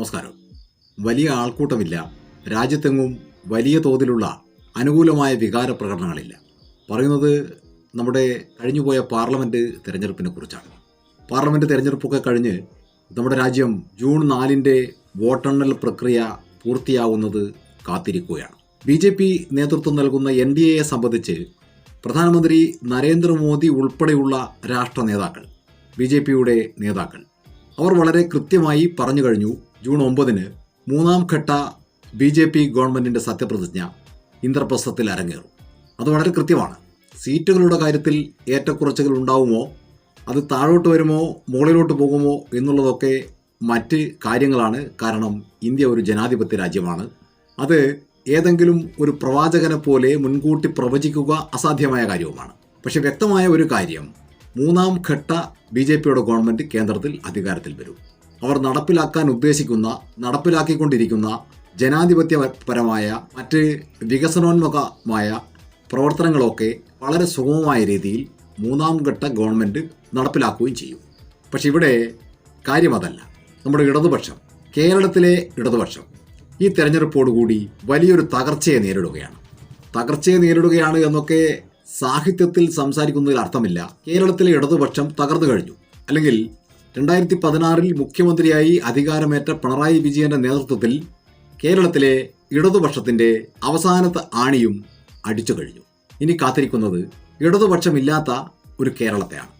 നമസ്കാരം. വലിയ ആൾക്കൂട്ടമില്ല. രാജ്യത്തെങ്ങും വലിയ തോതിലുള്ള അനുകൂലമായ വികാര പ്രകടനങ്ങളില്ല. പറയുന്നത് നമ്മുടെ കഴിഞ്ഞുപോയ പാർലമെന്റ് തിരഞ്ഞെടുപ്പിനെ കുറിച്ചാണ്. പാർലമെന്റ് തിരഞ്ഞെടുപ്പൊക്കെ കഴിഞ്ഞ് നമ്മുടെ രാജ്യം ജൂൺ നാലിന്റെ വോട്ടെണ്ണൽ പ്രക്രിയ പൂർത്തിയാവുന്നത് കാത്തിരിക്കുകയാണ്. ബി ജെ പി നേതൃത്വം നൽകുന്ന എൻ ഡി എയെ സംബന്ധിച്ച് പ്രധാനമന്ത്രി നരേന്ദ്രമോദി ഉൾപ്പെടെയുള്ള രാഷ്ട്ര നേതാക്കൾ ബി ജെ പിയുടെ നേതാക്കൾ അവർ വളരെ കൃത്യമായി പറഞ്ഞു കഴിഞ്ഞു ജൂൺ ഒമ്പതിന് മൂന്നാം ഘട്ട ബി ജെ പി ഗവൺമെന്റിന്റെ സത്യപ്രതിജ്ഞ ഇന്ദ്രപ്രസ്ഥത്തിൽ അരങ്ങേറും. അത് വളരെ കൃത്യമാണ്. സീറ്റുകളുടെ കാര്യത്തിൽ ഏറ്റക്കുറച്ചുകൾ ഉണ്ടാവുമോ? അത് താഴോട്ട് വരുമോ? മുകളിലോട്ട് പോകുമോ? എന്നുള്ളതൊക്കെ മറ്റ് കാര്യങ്ങളാണ്. കാരണം ഇന്ത്യ ഒരു ജനാധിപത്യ രാജ്യമാണ്. അത് ഏതെങ്കിലും ഒരു പ്രവാചകനെ പോലെ മുൻകൂട്ടി പ്രവചിക്കുക അസാധ്യമായ കാര്യവുമാണ്. പക്ഷേ വ്യക്തമായ ഒരു കാര്യം മൂന്നാം ഘട്ട ബി ജെ പിയുടെ ഗവൺമെന്റ് കേന്ദ്രത്തിൽ അധികാരത്തിൽ വരും. അവർ നടപ്പിലാക്കാൻ ഉദ്ദേശിക്കുന്ന നടപ്പിലാക്കിക്കൊണ്ടിരിക്കുന്ന ജനാധിപത്യപരമായ മറ്റ് വികസനോന്മുഖമായ പ്രവർത്തനങ്ങളൊക്കെ വളരെ സുഗമമായ രീതിയിൽ മൂന്നാം ഘട്ട ഗവൺമെന്റ് നടപ്പിലാക്കുകയും ചെയ്യും. പക്ഷെ ഇവിടെ കാര്യം അതല്ല. നമ്മുടെ ഇടതുപക്ഷം കേരളത്തിലെ ഇടതുപക്ഷം ഈ തെരഞ്ഞെടുപ്പോടുകൂടി വലിയൊരു തകർച്ചയെ നേരിടുകയാണ്. തകർച്ചയെ നേരിടുകയാണ് എന്നൊക്കെ സാഹിത്യത്തിൽ സംസാരിക്കുന്നതിൽ അർത്ഥമില്ല. കേരളത്തിലെ ഇടതുപക്ഷം തകർന്നു കഴിഞ്ഞു. അല്ലെങ്കിൽ രണ്ടായിരത്തി പതിനാറിൽ മുഖ്യമന്ത്രിയായി അധികാരമേറ്റ പിണറായി വിജയന്റെ നേതൃത്വത്തിൽ കേരളത്തിലെ ഇടതുപക്ഷത്തിന്റെ അവസാനത്തെ ആണിയും അടിച്ചു കഴിഞ്ഞു. ഇനി കാത്തിരിക്കുന്നത് ഇടതുപക്ഷമില്ലാത്ത ഒരു കേരളത്തെയാണ്.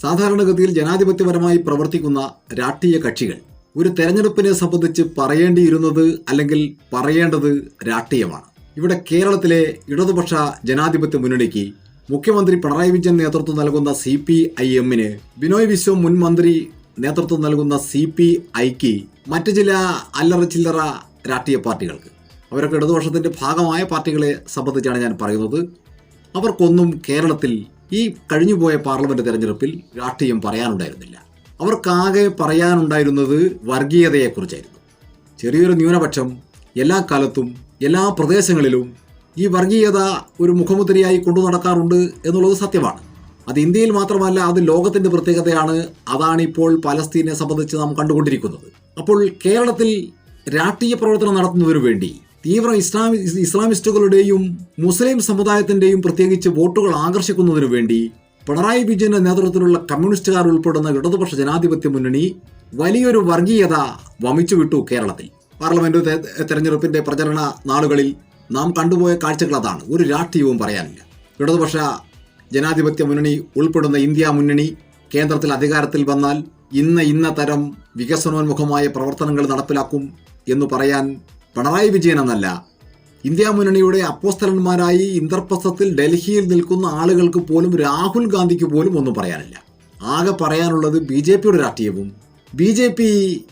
സാധാരണഗതിയിൽ ജനാധിപത്യപരമായി പ്രവർത്തിക്കുന്ന രാഷ്ട്രീയ കക്ഷികൾ ഒരു തെരഞ്ഞെടുപ്പിനെ സംബന്ധിച്ച് പറയേണ്ടിയിരുന്നത് അല്ലെങ്കിൽ പറയേണ്ടത് രാഷ്ട്രീയമാണ്. ഇവിടെ കേരളത്തിലെ ഇടതുപക്ഷ ജനാധിപത്യ മുന്നണിക്ക് മുഖ്യമന്ത്രി പിണറായി വിജയൻ നേതൃത്വം നൽകുന്ന സി പി ഐ എമ്മിന് ബിനോയ് വിശ്വം മുൻ മന്ത്രി നേതൃത്വം നൽകുന്ന സി പി ഐക്ക് മറ്റ് ചില അല്ലറ ചില്ലറ രാഷ്ട്രീയ പാർട്ടികൾക്ക്. അവരൊക്കെ ഇടതുപക്ഷത്തിന്റെ ഭാഗമായ പാർട്ടികളെ സംബന്ധിച്ചാണ് ഞാൻ പറയുന്നത്. അവർക്കൊന്നും കേരളത്തിൽ ഈ കഴിഞ്ഞുപോയ പാർലമെന്റ് തെരഞ്ഞെടുപ്പിൽ രാഷ്ട്രീയം പറയാനുണ്ടായിരുന്നില്ല. അവർക്കാകെ പറയാനുണ്ടായിരുന്നത് വർഗീയതയെക്കുറിച്ചായിരുന്നു. ചെറിയൊരു ന്യൂനപക്ഷം എല്ലാ കാലത്തും എല്ലാ പ്രദേശങ്ങളിലും ഈ വർഗീയത ഒരു മുഖമുദ്രയായി കൊണ്ടു നടക്കാറുണ്ട് എന്നുള്ളത് സത്യമാണ്. അത് ഇന്ത്യയിൽ മാത്രമല്ല അത് ലോകത്തിന്റെ പ്രത്യേകതയാണ്. അതാണിപ്പോൾ പലസ്തീനെ സംബന്ധിച്ച് നാം കണ്ടുകൊണ്ടിരിക്കുന്നത്. അപ്പോൾ കേരളത്തിൽ രാഷ്ട്രീയ പ്രവർത്തനം നടത്തുന്നതിനു വേണ്ടി തീവ്ര ഇസ്ലാമി ഇസ്ലാമിസ്റ്റുകളുടെയും മുസ്ലിം സമുദായത്തിന്റെയും പ്രത്യേകിച്ച് വോട്ടുകൾ ആകർഷിക്കുന്നതിനു വേണ്ടി പിണറായി വിജയന്റെ നേതൃത്വത്തിലുള്ള കമ്മ്യൂണിസ്റ്റുകാർ ഉൾപ്പെടുന്ന ഇടതുപക്ഷ ജനാധിപത്യ മുന്നണി വലിയൊരു വർഗീയത വമിച്ചുവിട്ടു കേരളത്തിൽ. പാർലമെന്റ് തെരഞ്ഞെടുപ്പിന്റെ പ്രചരണ നാളുകളിൽ നാം കണ്ടുപോയ കാഴ്ചകൾ അതാണ്. ഒരു രാഷ്ട്രീയവും പറയാനില്ല. ഇടതുപക്ഷ ജനാധിപത്യ മുന്നണി ഉൾപ്പെടുന്ന ഇന്ത്യ മുന്നണി കേന്ദ്രത്തിൽ അധികാരത്തിൽ വന്നാൽ ഇന്ന് ഇന്ന തരം വികസനോന്മുഖമായ പ്രവർത്തനങ്ങൾ നടപ്പിലാക്കും എന്ന് പറയാൻ പിണറായി വിജയൻ എന്നല്ല. ഇന്ത്യ മുന്നണിയുടെ അപ്പോസ്തലന്മാരായി ഇന്ദ്രപ്രസ്ഥത്തിൽ ഡൽഹിയിൽ നിൽക്കുന്ന ആളുകൾക്ക് പോലും രാഹുൽ ഗാന്ധിക്ക് പോലും ഒന്നും പറയാനില്ല. ആകെ പറയാനുള്ളത് ബി ജെ പിയുടെ രാഷ്ട്രീയവും ബി ജെ പി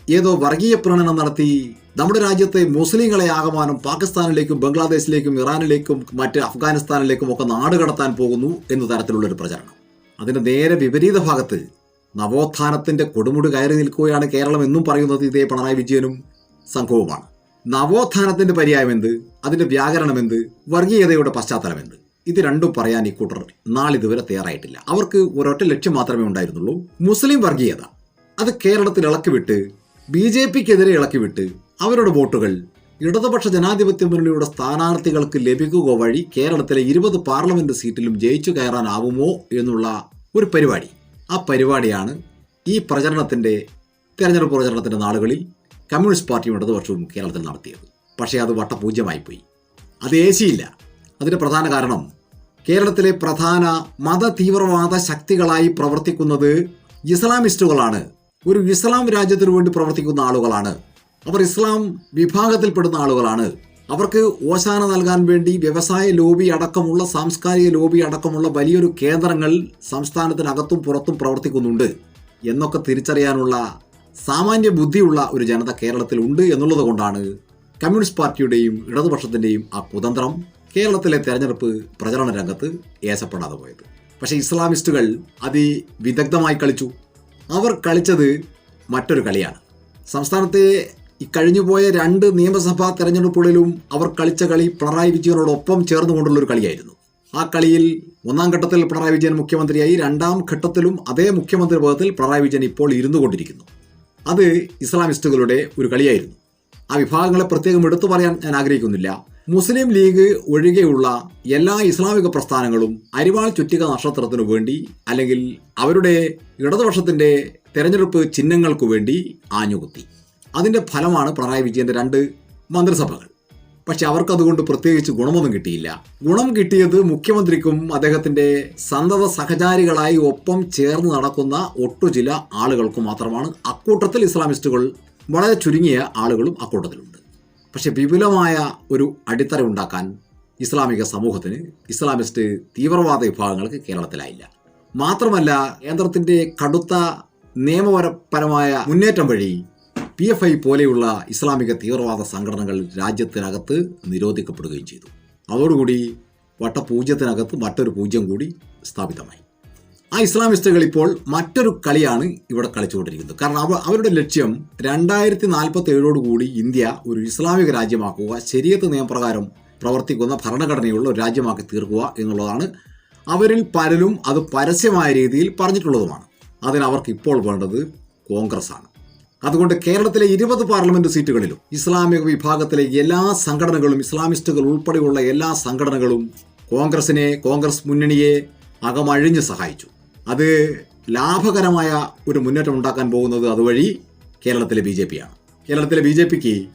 ഏതോ വർഗീയ പ്രണനം നടത്തി നമ്മുടെ രാജ്യത്തെ മുസ്ലിങ്ങളെ ആകമാനം പാകിസ്ഥാനിലേക്കും ബംഗ്ലാദേശിലേക്കും ഇറാനിലേക്കും മറ്റ് അഫ്ഗാനിസ്ഥാനിലേക്കും ഒക്കെ നാട് കടത്താൻ പോകുന്നു എന്ന തരത്തിലുള്ള ഒരു പ്രചരണം. അതിന്റെ നേരെ വിപരീത ഭാഗത്ത് നവോത്ഥാനത്തിന്റെ കൊടുമുടി കയറി നിൽക്കുകയാണ് കേരളം എന്നും പറയുന്നത് ഇതേ പിണറായി വിജയനും സംഘവുമാണ്. നവോത്ഥാനത്തിന്റെ പര്യായം എന്ത്? അതിന്റെ വ്യാകരണം എന്ത്? വർഗീയതയുടെ പശ്ചാത്തലം എന്ത്? ഇത് രണ്ടും പറയാൻ ഈ കൂട്ടർ നാളിതുവരെ തയ്യാറായിട്ടില്ല. അവർക്ക് ഒരൊറ്റ ലക്ഷ്യം മാത്രമേ ഉണ്ടായിരുന്നുള്ളൂ. മുസ്ലിം വർഗീയത. അത് കേരളത്തിൽ ഇളക്കിവിട്ട് ബി ജെ പിക്കെതിരെ ഇളക്കിവിട്ട് അവരുടെ വോട്ടുകൾ ഇടതുപക്ഷ ജനാധിപത്യ മുന്നണിയുടെ സ്ഥാനാർത്ഥികൾക്ക് ലഭിക്കുക വഴി കേരളത്തിലെ ഇരുപത് പാർലമെന്റ് സീറ്റിലും ജയിച്ചു കയറാനാവുമോ എന്നുള്ള ഒരു പരിപാടി. ആ പരിപാടിയാണ് ഈ പ്രചരണത്തിന്റെ തെരഞ്ഞെടുപ്പ് പ്രചരണത്തിന്റെ നാളുകളിൽ കമ്മ്യൂണിസ്റ്റ് പാർട്ടിയും ഇടതുപക്ഷവും കേരളത്തിൽ നടത്തിയത്. പക്ഷേ അത് വട്ടപൂജ്യമായി പോയി അത് ഏശിയില്ല. അതിന്റെ പ്രധാന കാരണം കേരളത്തിലെ പ്രധാന മത തീവ്രവാദ ശക്തികളായി പ്രവർത്തിക്കുന്നത് ഇസ്ലാമിസ്റ്റുകളാണ്. ഒരു ഇസ്ലാം രാജ്യത്തിനു വേണ്ടി പ്രവർത്തിക്കുന്ന ആളുകളാണ്. അവർ ഇസ്ലാം വിഭാഗത്തിൽപ്പെടുന്ന ആളുകളാണ്. അവർക്ക് ഓശാന നൽകാൻ വേണ്ടി വ്യവസായ ലോബി അടക്കമുള്ള സാംസ്കാരിക ലോബി അടക്കമുള്ള വലിയൊരു കേന്ദ്രങ്ങൾ സംസ്ഥാനത്തിനകത്തും പുറത്തും പ്രവർത്തിക്കുന്നുണ്ട് എന്നൊക്കെ തിരിച്ചറിയാനുള്ള സാമാന്യ ബുദ്ധിയുള്ള ഒരു ജനത കേരളത്തിൽ ഉണ്ട് എന്നുള്ളത് കൊണ്ടാണ് കമ്മ്യൂണിസ്റ്റ് പാർട്ടിയുടെയും ഇടതുപക്ഷത്തിന്റെയും ആ കുതന്ത്രം കേരളത്തിലെ തെരഞ്ഞെടുപ്പ് പ്രചരണ രംഗത്ത് ഏശപ്പെടാതെ പോയത്. പക്ഷേ ഇസ്ലാമിസ്റ്റുകൾ അതിവിദഗ്ധമായി കളിച്ചു. അവർ കളിച്ചത് മറ്റൊരു കളിയാണ്. സംസ്ഥാനത്തെ കഴിഞ്ഞുപോയ രണ്ട് നിയമസഭാ തെരഞ്ഞെടുപ്പുകളിലും അവർ കളിച്ച കളി പിണറായി വിജയനോടൊപ്പം ചേർന്നുകൊണ്ടുള്ളൊരു കളിയായിരുന്നു. ആ കളിയിൽ ഒന്നാം ഘട്ടത്തിൽ പിണറായി വിജയൻ മുഖ്യമന്ത്രിയായി രണ്ടാം ഘട്ടത്തിലും അതേ മുഖ്യമന്ത്രി പദത്തിൽ പിണറായി വിജയൻ ഇപ്പോൾ ഇരുന്നു കൊണ്ടിരിക്കുന്നു അത് ഇസ്ലാമിസ്റ്റുകളുടെ ഒരു കളിയായിരുന്നു. ആ വിഭാഗങ്ങളെ പ്രത്യേകം എടുത്തു പറയാൻ ഞാൻ ആഗ്രഹിക്കുന്നില്ല. മുസ്ലിം ലീഗ് ഒഴികെയുള്ള എല്ലാ ഇസ്ലാമിക പ്രസ്ഥാനങ്ങളും അരിവാൾ ചുറ്റിക നക്ഷത്രത്തിനു വേണ്ടി അല്ലെങ്കിൽ അവരുടെ ഇടതുപക്ഷത്തിന്റെ തെരഞ്ഞെടുപ്പ് ചിഹ്നങ്ങൾക്ക് വേണ്ടി ആഞ്ഞുകുത്തി. അതിന്റെ ഫലമാണ് പിണറായി വിജയന്റെ രണ്ട് മന്ത്രിസഭകൾ. പക്ഷെ അവർക്കതുകൊണ്ട് പ്രത്യേകിച്ച് ഗുണമൊന്നും കിട്ടിയില്ല. ഗുണം കിട്ടിയത് മുഖ്യമന്ത്രിക്കും അദ്ദേഹത്തിന്റെ സന്തത സഹചാരികളായി ഒപ്പം ചേർന്ന് നടക്കുന്ന ഒട്ടു ചില ആളുകൾക്കും മാത്രമാണ്. അക്കൂട്ടത്തിൽ ഇസ്ലാമിസ്റ്റുകൾ വളരെ ചുരുങ്ങിയ ആളുകളും അക്കൂട്ടത്തിലുണ്ട്. പക്ഷെ വിപുലമായ ഒരു അടിത്തറ ഉണ്ടാക്കാൻ ഇസ്ലാമിക സമൂഹത്തിന് ഇസ്ലാമിസ്റ്റ് തീവ്രവാദ വിഭാഗങ്ങൾക്ക് കേരളത്തിലായില്ല. മാത്രമല്ല കേന്ദ്രത്തിന്റെ കടുത്ത നിയമപരപരമായ മുന്നേറ്റം വഴി പി എഫ് ഐ പോലെയുള്ള ഇസ്ലാമിക തീവ്രവാദ സംഘടനകൾ രാജ്യത്തിനകത്ത് നിരോധിക്കപ്പെടുകയും ചെയ്തു. അതോടുകൂടി വട്ടപൂജ്യത്തിനകത്ത് മറ്റൊരു പൂജ്യം കൂടി സ്ഥാപിതമായി. ആ ഇസ്ലാമിസ്റ്റുകൾ ഇപ്പോൾ മറ്റൊരു കളിയാണ് ഇവിടെ കളിച്ചുകൊണ്ടിരിക്കുന്നത്. കാരണം അവ അവരുടെ ലക്ഷ്യം രണ്ടായിരത്തി നാൽപ്പത്തി ഏഴോടുകൂടി ഇന്ത്യ ഒരു ഇസ്ലാമിക രാജ്യമാക്കുക ശരീരത്ത് നിയമപ്രകാരം പ്രവർത്തിക്കുന്ന ഭരണഘടനയുള്ള ഒരു രാജ്യമാക്കി തീർക്കുക എന്നുള്ളതാണ് അവരിൽ പലരും അത് പരസ്യമായ രീതിയിൽ പറഞ്ഞിട്ടുള്ളതുമാണ്. അതിനവർക്ക് ഇപ്പോൾ വേണ്ടത് കോൺഗ്രസ്സാണ്. അതുകൊണ്ട് കേരളത്തിലെ ഇരുപത് പാർലമെന്റ് സീറ്റുകളിലും ഇസ്ലാമിക വിഭാഗത്തിലെ എല്ലാ സംഘടനകളും ഇസ്ലാമിസ്റ്റുകൾ ഉൾപ്പെടെയുള്ള എല്ലാ സംഘടനകളും കോൺഗ്രസിനെ കോൺഗ്രസ് മുന്നണിയെ അകമഴിഞ്ഞ് സഹായിച്ചു. അത് ലാഭകരമായ ഒരു മുന്നേറ്റം ഉണ്ടാക്കാൻ പോകുന്നത് അതുവഴി കേരളത്തിലെ ബി ജെ പിയാണ്. കേരളത്തിലെ ബി ജെ പിക്ക്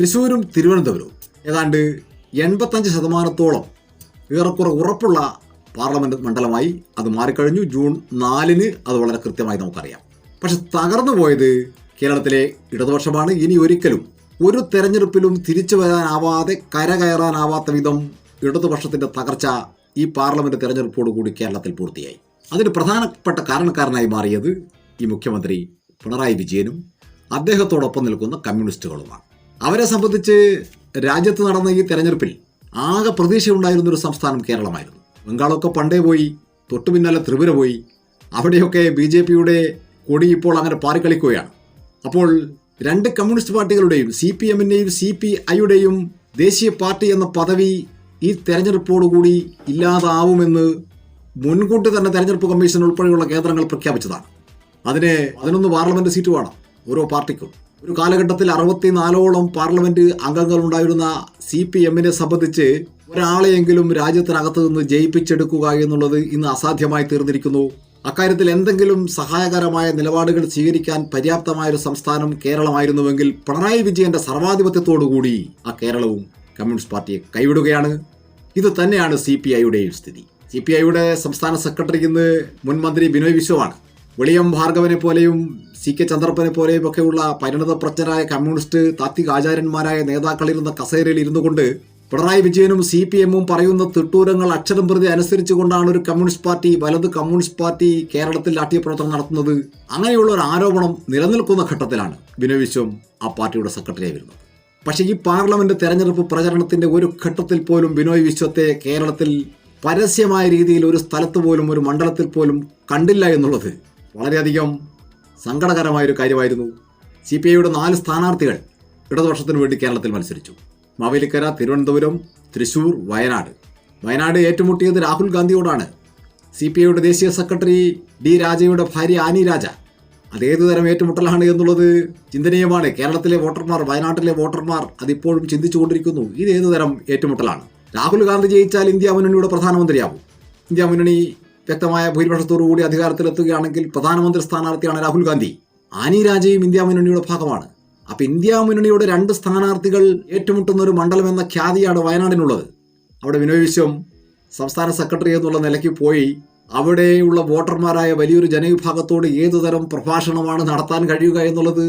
തൃശ്ശൂരും തിരുവനന്തപുരവും ഏതാണ്ട് എൺപത്തഞ്ച് ശതമാനത്തോളം ഏറെക്കുറെ ഉറപ്പുള്ള പാർലമെന്റ് മണ്ഡലമായി അത് മാറിക്കഴിഞ്ഞു. ജൂൺ നാലിന് അത് വളരെ കൃത്യമായി നമുക്കറിയാം. പക്ഷെ തകർന്നു പോയത് കേരളത്തിലെ ഇടതുപക്ഷമാണ്. ഇനി ഒരിക്കലും ഒരു തെരഞ്ഞെടുപ്പിലും തിരിച്ചു വരാനാവാതെ കരകയറാനാവാത്ത വിധം ഇടതുപക്ഷത്തിന്റെ തകർച്ച ഈ പാർലമെന്റ് തെരഞ്ഞെടുപ്പോടുകൂടി കേരളത്തിൽ പൂർത്തിയായി. അതിന് പ്രധാനപ്പെട്ട കാരണക്കാരനായി മാറിയത് ഈ മുഖ്യമന്ത്രി പിണറായി വിജയനും അദ്ദേഹത്തോടൊപ്പം നിൽക്കുന്ന കമ്മ്യൂണിസ്റ്റുകളുമാണ്. അവരെ സംബന്ധിച്ച് രാജ്യത്ത് നടന്ന ഈ തെരഞ്ഞെടുപ്പിൽ ആകെ പ്രതീക്ഷയുണ്ടായിരുന്ന ഒരു സംസ്ഥാനം കേരളമായിരുന്നു. ബംഗാളൊക്കെ പണ്ടേ പോയി തൊട്ടു പിന്നാലെ ത്രിപുര പോയി അവിടെയൊക്കെ ബി ജെ പിയുടെ കൊടി ഇപ്പോൾ അങ്ങനെ പാറിക്കളിക്കുകയാണ്. അപ്പോൾ രണ്ട് കമ്മ്യൂണിസ്റ്റ് പാർട്ടികളുടെയും സി പി എമ്മിന്റെയും സി പി ഐയുടെയും ദേശീയ പാർട്ടി എന്ന പദവി ഈ തെരഞ്ഞെടുപ്പോടുകൂടി ഇല്ലാതാവുമെന്ന് മുൻകൂട്ടി തന്നെ തെരഞ്ഞെടുപ്പ് കമ്മീഷൻ ഉൾപ്പെടെയുള്ള കേന്ദ്രങ്ങൾ പ്രഖ്യാപിച്ചതാണ്. അതിനെ അതിനൊന്ന് പാർലമെന്റ് സീറ്റ് വേണം ഓരോ പാർട്ടിക്കും. ഒരു കാലഘട്ടത്തിൽ അറുപത്തിനാലോളം പാർലമെന്റ് അംഗങ്ങൾ ഉണ്ടായിരുന്ന സി പി എമ്മിനെ സംബന്ധിച്ച് ഒരാളെയെങ്കിലും രാജ്യത്തിനകത്ത് നിന്ന് ജയിപ്പിച്ചെടുക്കുക എന്നുള്ളത് ഇന്ന് അസാധ്യമായി തീർന്നിരിക്കുന്നു. അക്കാര്യത്തിൽ എന്തെങ്കിലും സഹായകരമായ നിലപാടുകൾ സ്വീകരിക്കാൻ പര്യാപ്തമായ ഒരു സംസ്ഥാനം കേരളമായിരുന്നുവെങ്കിൽ പിണറായി വിജയന്റെ സർവാധിപത്യത്തോടുകൂടി ആ കേരളവും കമ്മ്യൂണിസ്റ്റ് പാർട്ടിയെ കൈവിടുകയാണ്. ഇത് തന്നെയാണ് സി പി ഐയുടെയും സ്ഥിതി. സി പി ഐയുടെ സംസ്ഥാന സെക്രട്ടറി ഇന്ന് മുൻ മന്ത്രി ബിനോയ് വിശ്വമാണ്. വിളിയം ഭാർഗവനെ പോലെയും സി കെ ചന്ദ്രപ്പനെ പോലെയും ഒക്കെയുള്ള പരിണതപ്രജ്ഞരായ കമ്മ്യൂണിസ്റ്റ് താത്വിക ആചാര്യന്മാരായ നേതാക്കളിൽ നിന്ന കസേരയിൽ ഇരുന്നു കൊണ്ട് പിണറായി വിജയനും സി പി എമ്മും പറയുന്ന തിട്ടൂരങ്ങൾ അക്ഷരം പ്രതി അനുസരിച്ചുകൊണ്ടാണ് ഒരു കമ്മ്യൂണിസ്റ്റ് പാർട്ടി വലത് കമ്മ്യൂണിസ്റ്റ് പാർട്ടി കേരളത്തിൽ രാഷ്ട്രീയ പ്രവർത്തനം നടത്തുന്നത്. അങ്ങനെയുള്ള ഒരു ആരോപണം നിലനിൽക്കുന്ന ഘട്ടത്തിലാണ് ബിനോയ് വിശ്വം ആ പാർട്ടിയുടെ സെക്രട്ടറിയായി വരുന്നത്. പക്ഷേ ഈ പാർലമെന്റ് തെരഞ്ഞെടുപ്പ് പ്രചരണത്തിന്റെ ഒരു ഘട്ടത്തിൽ പോലും ബിനോയ് വിശ്വത്തെ കേരളത്തിൽ പരസ്യമായ രീതിയിൽ ഒരു സ്ഥലത്ത് പോലും ഒരു മണ്ഡലത്തിൽ പോലും കണ്ടില്ല എന്നുള്ളത് വളരെയധികം സങ്കടകരമായൊരു കാര്യമായിരുന്നു. സി പി ഐയുടെ നാല് സ്ഥാനാർത്ഥികൾ ഇടതുപക്ഷത്തിന് വേണ്ടി കേരളത്തിൽ മത്സരിച്ചു. മാവേലിക്കര തിരുവനന്തപുരം തൃശൂർ വയനാട്. വയനാട് ഏറ്റുമുട്ടിയത് രാഹുൽ ഗാന്ധിയോടാണ്. സി പി ഐയുടെ ദേശീയ സെക്രട്ടറി ഡി രാജയുടെ ഭാര്യ ആനി രാജ. അതേതു തരം ഏറ്റുമുട്ടലാണ് എന്നുള്ളത് ചിന്തനീയമാണ്. കേരളത്തിലെ വോട്ടർമാർ വയനാട്ടിലെ വോട്ടർമാർ അതിപ്പോഴും ചിന്തിച്ചുകൊണ്ടിരിക്കുന്നു. ഇത് ഏതു തരം ഏറ്റുമുട്ടലാണ്? രാഹുൽ ഗാന്ധി ജയിച്ചാൽ ഇന്ത്യ മുന്നണിയുടെ പ്രധാനമന്ത്രിയാവും ഇന്ത്യ മുന്നണി വ്യക്തമായ ഭൂരിപക്ഷത്തോടുകൂടി അധികാരത്തിലെത്തുകയാണെങ്കിൽ പ്രധാനമന്ത്രി സ്ഥാനാർത്ഥിയാണ് രാഹുൽ ഗാന്ധി. ആനി രാജയും ഇന്ത്യ മുന്നണിയുടെ ഭാഗമാണ്. അപ്പൊ ഇന്ത്യ മുന്നണിയുടെ രണ്ട് സ്ഥാനാർത്ഥികൾ ഏറ്റുമുട്ടുന്ന ഒരു മണ്ഡലം എന്ന ഖ്യാതിയാണ് വയനാടിനുള്ളത്. അവിടെ വിനോയ് വിശ്വം സംസ്ഥാന സെക്രട്ടറി എന്നുള്ള നിലയ്ക്ക് പോയി അവിടെയുള്ള വോട്ടർമാരായ വലിയൊരു ജനവിഭാഗത്തോട് ഏതുതരം പ്രഭാഷണമാണ് നടത്താൻ കഴിയുക എന്നുള്ളത്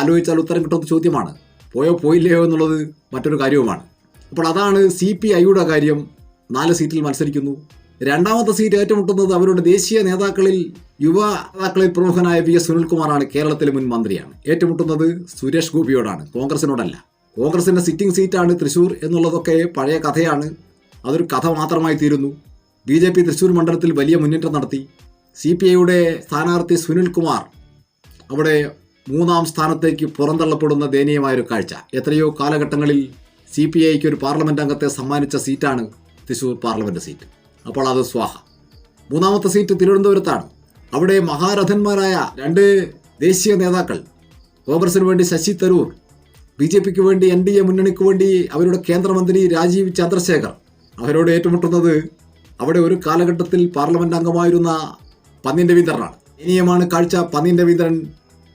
ആലോചിച്ചാൽ ഉത്തരം കിട്ടുന്ന ചോദ്യമാണ്. പോയോ പോയില്ലയോ എന്നുള്ളത് മറ്റൊരു കാര്യവുമാണ്. അപ്പോൾ അതാണ് സി പി ഐയുടെ കാര്യം. നാല് സീറ്റിൽ മത്സരിക്കുന്നു. രണ്ടാമത്തെ സീറ്റ് ഏറ്റുമുട്ടുന്നത് അവരുടെ ദേശീയ നേതാക്കളിൽ യുവ നേതാക്കളിൽ പ്രമുഖനായ വി എസ് സുനിൽകുമാറാണ് കേരളത്തിലെ മുൻ മന്ത്രിയാണ്. ഏറ്റുമുട്ടുന്നത് സുരേഷ് ഗോപിയോടാണ് കോൺഗ്രസിനോടല്ല. കോൺഗ്രസിന്റെ സിറ്റിംഗ് സീറ്റാണ് തൃശ്ശൂർ എന്നുള്ളതൊക്കെ പഴയ കഥയാണ്. അതൊരു കഥ മാത്രമായി തീരുന്നു. ബി ജെ പി തൃശൂർ മണ്ഡലത്തിൽ വലിയ മുന്നേറ്റം നടത്തി. സി പി ഐയുടെ സ്ഥാനാർത്ഥി സുനിൽകുമാർ അവിടെ മൂന്നാം സ്ഥാനത്തേക്ക് പുറന്തള്ളപ്പെടുന്ന ദയനീയമായൊരു കാഴ്ച. എത്രയോ കാലഘട്ടങ്ങളിൽ സി പി ഐക്ക് ഒരു പാർലമെന്റ് അംഗത്തെ സമ്മാനിച്ച സീറ്റാണ് തൃശൂർ പാർലമെന്റ് സീറ്റ്. അപ്പോൾ അത് സ്വാഹ. മൂന്നാമത്തെ സീറ്റ് തിരുവനന്തപുരത്താണ്. അവിടെ മഹാരഥന്മാരായ രണ്ട് ദേശീയ നേതാക്കൾ കോൺഗ്രസിന് വേണ്ടി ശശി തരൂർ ബി ജെ പിക്ക് വേണ്ടി എൻ ഡി എ മുന്നണിക്ക് വേണ്ടി അവരുടെ കേന്ദ്രമന്ത്രി രാജീവ് ചന്ദ്രശേഖർ അവരോട് ഏറ്റുമുട്ടുന്നത് അവിടെ ഒരു കാലഘട്ടത്തിൽ പാർലമെന്റ് അംഗമായിരുന്ന പന്നിൻ രവീന്ദ്രനാണ് ഇനിയുമാണ് കാഴ്ച പന്നിൻ രവീന്ദ്രൻ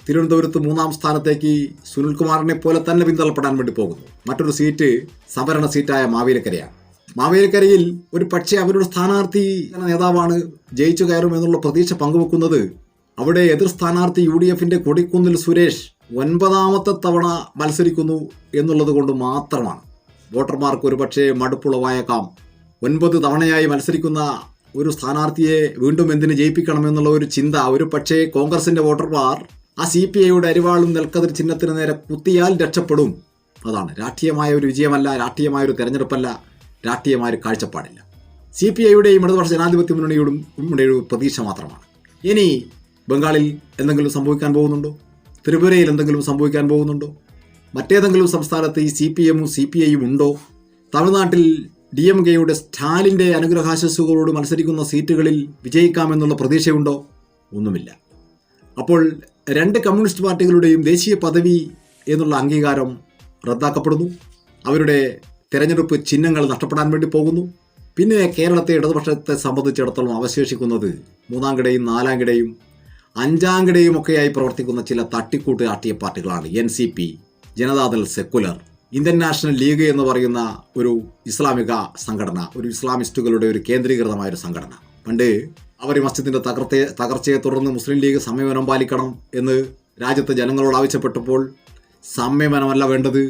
തിരുവനന്തപുരത്ത് മൂന്നാം സ്ഥാനത്തേക്ക് സുനിൽകുമാറിനെ പോലെ തന്നെ പിന്തള്ളപ്പെടാൻ വേണ്ടി പോകുന്നു. മറ്റൊരു സീറ്റ് സംവരണ സീറ്റായ മാവേലിക്കരയാണ്. മാവേലിക്കരയിൽ ഒരു പക്ഷേ അവരുടെ സ്ഥാനാർത്ഥി നേതാവാണ് ജയിച്ചു കയറും എന്നുള്ള പ്രതീക്ഷ പങ്കുവെക്കുന്നത് അവിടെ എതിർ സ്ഥാനാർത്ഥി യു ഡി എഫിന്റെ കൊടിക്കുന്നിൽ സുരേഷ് ഒൻപതാമത്തെ തവണ മത്സരിക്കുന്നു എന്നുള്ളത് കൊണ്ട് മാത്രമാണ്. വോട്ടർമാർക്ക് ഒരു പക്ഷേ മടുപ്പുളവായേക്കാം. ഒൻപത് തവണയായി മത്സരിക്കുന്ന ഒരു സ്ഥാനാർത്ഥിയെ വീണ്ടും എന്തിന് ജയിപ്പിക്കണം എന്നുള്ള ഒരു ചിന്ത ഒരു പക്ഷേ കോൺഗ്രസിന്റെ വോട്ടർമാർ ആ സി പി ഐയുടെ അരിവാളും നെൽക്കതിർ ചിഹ്നത്തിന് നേരെ കുത്തിയാൽ രക്ഷപ്പെടും. അതാണ്. രാഷ്ട്രീയമായ ഒരു വിജയമല്ല രാഷ്ട്രീയമായ ഒരു തെരഞ്ഞെടുപ്പല്ല രാഷ്ട്രീയമായ ഒരു കാഴ്ചപ്പാടില്ല. സി പി ഐയുടെയും ഇടതുപക്ഷ ജനാധിപത്യ മുന്നണിയോടും ഒരു പ്രതീക്ഷ മാത്രമാണ്. ഇനി ബംഗാളിൽ എന്തെങ്കിലും സംഭവിക്കാൻ പോകുന്നുണ്ടോ? ത്രിപുരയിൽ എന്തെങ്കിലും സംഭവിക്കാൻ പോകുന്നുണ്ടോ? മറ്റേതെങ്കിലും സംസ്ഥാനത്ത് ഈ സി പി എമ്മും സി പി ഐയും ഉണ്ടോ? തമിഴ്നാട്ടിൽ ഡി എം കെയുടെ സ്റ്റാലിന്റെ അനുഗ്രഹാശസ്സുകളോട് മത്സരിക്കുന്ന സീറ്റുകളിൽ വിജയിക്കാമെന്നുള്ള പ്രതീക്ഷയുണ്ടോ? ഒന്നുമില്ല. അപ്പോൾ രണ്ട് കമ്മ്യൂണിസ്റ്റ് പാർട്ടികളുടെയും ദേശീയ പദവി എന്നുള്ള അംഗീകാരം റദ്ദാക്കപ്പെടുന്നു. അവരുടെ തെരഞ്ഞെടുപ്പ് ചിഹ്നങ്ങൾ നഷ്ടപ്പെടാൻ വേണ്ടി പോകുന്നു. പിന്നെ കേരളത്തെ ഇടതുപക്ഷത്തെ സംബന്ധിച്ചിടത്തോളം അവശേഷിക്കുന്നത് മൂന്നാം കിടയും നാലാം കിടയും അഞ്ചാം കിടയും ഒക്കെയായി പ്രവർത്തിക്കുന്ന ചില തട്ടിക്കൂട്ട് രാഷ്ട്രീയ പാർട്ടികളാണ് N C P Janata Dal secular Indian national league എന്ന് പറയുന്ന ഒരു ഇസ്ലാമിക സംഘടന ഒരു ഇസ്ലാമിസ്റ്റുകളുടെ ഒരു കേന്ദ്രീകൃതമായ ഒരു സംഘടന. പണ്ട് അവർ ഈ മസ്ജിദിന്റെ തകർത്തെ തകർച്ചയെ തുടർന്ന് മുസ്ലിം ലീഗ് സംയമനം പാലിക്കണം എന്ന് രാജ്യത്തെ ജനങ്ങളോട് ആവശ്യപ്പെട്ടപ്പോൾ സംയമനമല്ല വേണ്ടത്.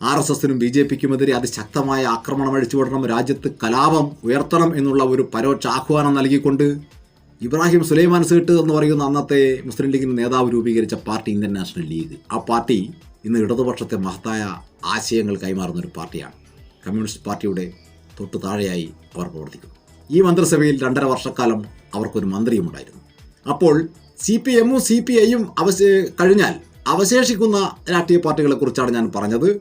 ആർ എസ് എസിനും ബി ജെ പിക്കുമെതിരെ അതിശക്തമായ ആക്രമണം അഴിച്ചുവിടണം. രാജ്യത്ത് കലാപം ഉയർത്തണം എന്നുള്ള ഒരു പരോക്ഷ ആഹ്വാനം നൽകിക്കൊണ്ട് ഇബ്രാഹിം സുലൈമാൻ സീട്ട് എന്ന് പറയുന്ന അന്നത്തെ മുസ്ലിം ലീഗിന്റെ നേതാവ് രൂപീകരിച്ച പാർട്ടി ഇന്ത്യൻ നാഷണൽ ലീഗ്. ആ പാർട്ടി ഇന്ന് ഇടതുപക്ഷത്തെ മഹത്തായ ആശയങ്ങൾ കൈമാറുന്ന ഒരു പാർട്ടിയാണ്. കമ്മ്യൂണിസ്റ്റ് പാർട്ടിയുടെ തൊട്ടു താഴെയായി അവർ പ്രവർത്തിക്കുന്നു. ഈ മന്ത്രിസഭയിൽ രണ്ടര വർഷക്കാലം അവർക്കൊരു മന്ത്രിയും ഉണ്ടായിരുന്നു അപ്പോൾ സി പി എമ്മും സി പി ഐയും അവശ കഴിഞ്ഞാൽ അവശേഷിക്കുന്ന രാഷ്ട്രീയ പാർട്ടികളെ കുറിച്ചാണ് ഞാൻ പറഞ്ഞത്.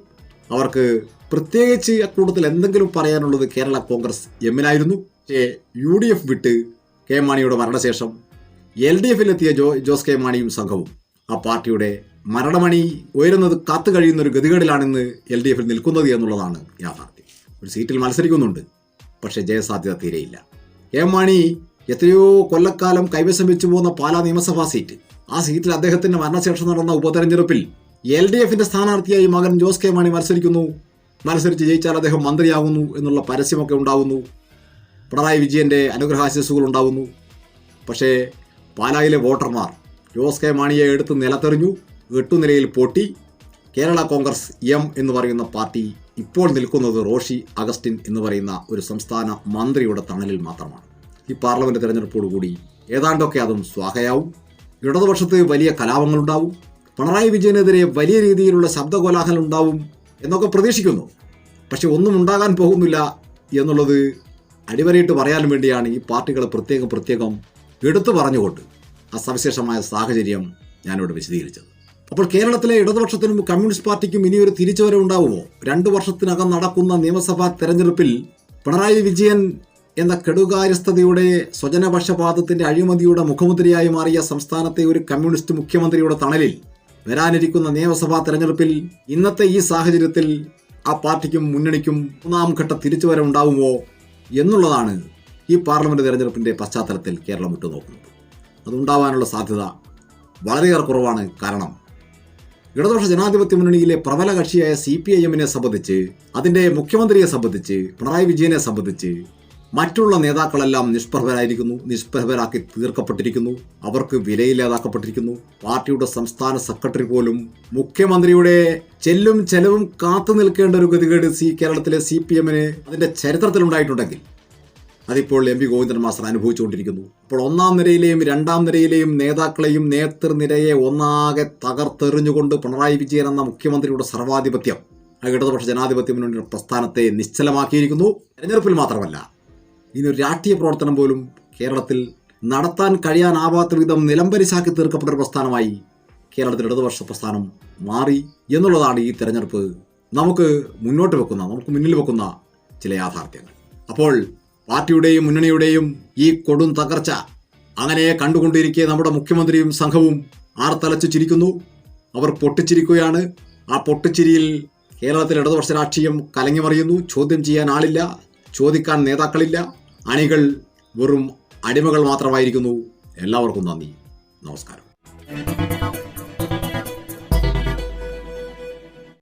അവർക്ക് പ്രത്യേകിച്ച് അക്കൂട്ടത്തിൽ എന്തെങ്കിലും പറയാനുള്ളത് കേരള കോൺഗ്രസ് എമ്മിനായിരുന്നു പക്ഷേ യു ഡി എഫ് വിട്ട് കെ മാണിയുടെ മരണശേഷം എൽ ഡി എഫിലെത്തിയ ജോ ജോസ് കെ മാണിയും സംഘവും ആ പാർട്ടിയുടെ മരണമണി ഉയരുന്നത് കാത്തു കഴിയുന്ന ഒരു ഗതികേടിലാണിന്ന് എൽ ഡി എഫിൽ നിൽക്കുന്നത് എന്നുള്ളതാണ് യാഥാർത്ഥ്യം. ഒരു സീറ്റിൽ മത്സരിക്കുന്നുണ്ട് പക്ഷേ ജയസാധ്യത തീരെയില്ല. കെ മാണി എത്രയോ കൊല്ലക്കാലം കൈവശം വെച്ചു പോകുന്ന പാലാ നിയമസഭാ സീറ്റ്. ആ സീറ്റിൽ അദ്ദേഹത്തിന്റെ മരണശേഷം നടന്ന ഉപതെരഞ്ഞെടുപ്പിൽ എൽ ഡി എഫിന്റെ സ്ഥാനാർത്ഥിയായി മകൻ ജോസ് കെ മാണി മത്സരിക്കുന്നു. മത്സരിച്ച് ജയിച്ചാൽ അദ്ദേഹം മന്ത്രിയാകുന്നു എന്നുള്ള പരസ്യമൊക്കെ ഉണ്ടാകുന്നു പിണറായി വിജയന്റെ അനുഗ്രഹാശിസുകൾ ഉണ്ടാകുന്നു പക്ഷേ പാലായിലെ വോട്ടർമാർ ജോസ് കെ മാണിയെ എടുത്ത് നിലത്തെറിഞ്ഞു. എട്ടുനിലയിൽ പൊട്ടി. കേരള കോൺഗ്രസ് എം എന്ന് പറയുന്ന പാർട്ടി ഇപ്പോൾ നിൽക്കുന്നത് റോഷി അഗസ്റ്റിൻ എന്ന് പറയുന്ന ഒരു സംസ്ഥാന മന്ത്രിയുടെ തണലിൽ മാത്രമാണ്. ഈ പാർലമെന്റ് തെരഞ്ഞെടുപ്പോടുകൂടി ഏതാണ്ടൊക്കെ അതും സ്വാഹയാവും. ഇടതുപക്ഷത്ത് വലിയ കലാപങ്ങളുണ്ടാവും. പിണറായി വിജയനെതിരെ വലിയ രീതിയിലുള്ള ശബ്ദകോലാഹലം ഉണ്ടാവും എന്നൊക്കെ പ്രതീക്ഷിക്കുന്നു. പക്ഷെ ഒന്നും ഉണ്ടാകാൻ പോകുന്നില്ല എന്നുള്ളത് അടിവരയിട്ട് പറയാൻ വേണ്ടിയാണ് ഈ പാർട്ടികളെ പ്രത്യേകം പ്രത്യേകം എടുത്തു പറഞ്ഞുകൊണ്ട് ആ സവിശേഷമായ സാഹചര്യം ഞാനിവിടെ വിശദീകരിച്ചത്. അപ്പോൾ കേരളത്തിലെ ഇടതുപക്ഷത്തിനും കമ്മ്യൂണിസ്റ്റ് പാർട്ടിക്കും ഇനിയൊരു തിരിച്ചുവരവ് ഉണ്ടാവുമോ രണ്ടു വർഷത്തിനകം നടക്കുന്ന നിയമസഭാ തെരഞ്ഞെടുപ്പിൽ പിണറായി വിജയൻ എന്ന കെടുകാര്യസ്ഥതയുടെ സ്വജനപക്ഷപാതത്തിന്റെ അഴിമതിയുടെ മുഖമുദ്രയായി മാറിയ സംസ്ഥാനത്തെ ഒരു കമ്മ്യൂണിസ്റ്റ് മുഖ്യമന്ത്രിയുടെ തണലിൽ വരാനിരിക്കുന്ന നിയമസഭാ തെരഞ്ഞെടുപ്പിൽ ഇന്നത്തെ ഈ സാഹചര്യത്തിൽ ആ പാർട്ടിക്കും മുന്നണിക്കും മൂന്നാം ഘട്ട തിരിച്ചുവരവുണ്ടാവുമോ എന്നുള്ളതാണ് ഈ പാർലമെന്റ് തെരഞ്ഞെടുപ്പിന്റെ പശ്ചാത്തലത്തിൽ കേരളം ഉറ്റുനോക്കുന്നത് അതുണ്ടാവാനുള്ള സാധ്യത വളരെയേറെ കുറവാണ് കാരണം ഇടതുപക്ഷ ജനാധിപത്യ മുന്നണിയിലെ പ്രബല കക്ഷിയായ സി പി ഐ എമ്മിനെ സംബന്ധിച്ച് അതിന്റെ മുഖ്യമന്ത്രിയെ സംബന്ധിച്ച് പിണറായി വിജയനെ സംബന്ധിച്ച് മറ്റുള്ള നേതാക്കളെല്ലാം നിഷ്പ്രഭരായിരിക്കുന്നു നിഷ്പ്രഭരാക്കി തീർക്കപ്പെട്ടിരിക്കുന്നു അവർക്ക് വിലയില്ലാതാക്കപ്പെട്ടിരിക്കുന്നു. പാർട്ടിയുടെ സംസ്ഥാന സെക്രട്ടറി പോലും മുഖ്യമന്ത്രിയുടെ ചെല്ലും ചെലവും കാത്തു നിൽക്കേണ്ട ഒരു ഗതികേട് സി കേരളത്തിലെ സി പി എമ്മിന് അതിന്റെ ചരിത്രത്തിലുണ്ടായിട്ടുണ്ടെങ്കിൽ അതിപ്പോൾ എം പി ഗോവിന്ദൻ മാസ്റ്റർ അനുഭവിച്ചുകൊണ്ടിരിക്കുന്നു. അപ്പോൾ ഒന്നാം നിരയിലെയും രണ്ടാം നിരയിലെയും നേതാക്കളെയും നേതൃനിരയെ ഒന്നാകെ തകർത്തെറിഞ്ഞുകൊണ്ട് പിണറായി വിജയൻ എന്ന മുഖ്യമന്ത്രിയുടെ സർവാധിപത്യം ഇടതുപക്ഷ ജനാധിപത്യ മുന്നണിയുടെ പ്രസ്ഥാനത്തെ നിശ്ചലമാക്കിയിരിക്കുന്നു. തെരഞ്ഞെടുപ്പിൽ മാത്രമല്ല ഇനി ഒരു രാഷ്ട്രീയ പ്രവർത്തനം പോലും കേരളത്തിൽ നടത്താൻ കഴിയാനാവാത്ത വിധം നിലംപരിശാക്കി തീർക്കപ്പെട്ട ഒരു പ്രസ്ഥാനമായി കേരളത്തിൽ ഇടതുപക്ഷ പ്രസ്ഥാനം മാറി എന്നുള്ളതാണ് ഈ തെരഞ്ഞെടുപ്പ്. നമുക്ക് മുന്നോട്ട് വെക്കുന്ന നമുക്ക് മുന്നിൽ വെക്കുന്ന ചില യാഥാർത്ഥ്യങ്ങൾ. അപ്പോൾ പാർട്ടിയുടെയും മുന്നണിയുടെയും ഈ കൊടും തകർച്ച അങ്ങനെ കണ്ടുകൊണ്ടിരിക്കെ നമ്മുടെ മുഖ്യമന്ത്രിയും സംഘവും ആർത്തലച്ചു ചിരിക്കുന്നു. അവർ പൊട്ടിച്ചിരിക്കുകയാണ്. ആ പൊട്ടിച്ചിരിയിൽ കേരളത്തിൽ ഇടതുപക്ഷ രാഷ്ട്രീയം കലങ്ങിമറിയുന്നു. ചോദ്യം ചെയ്യാൻ ആളില്ല. ചോദിക്കാൻ നേതാക്കളില്ല. അണികൾ വെറും അടിമകൾ മാത്രമായിരിക്കുന്നു. എല്ലാവർക്കും നന്ദി. നമസ്കാരം.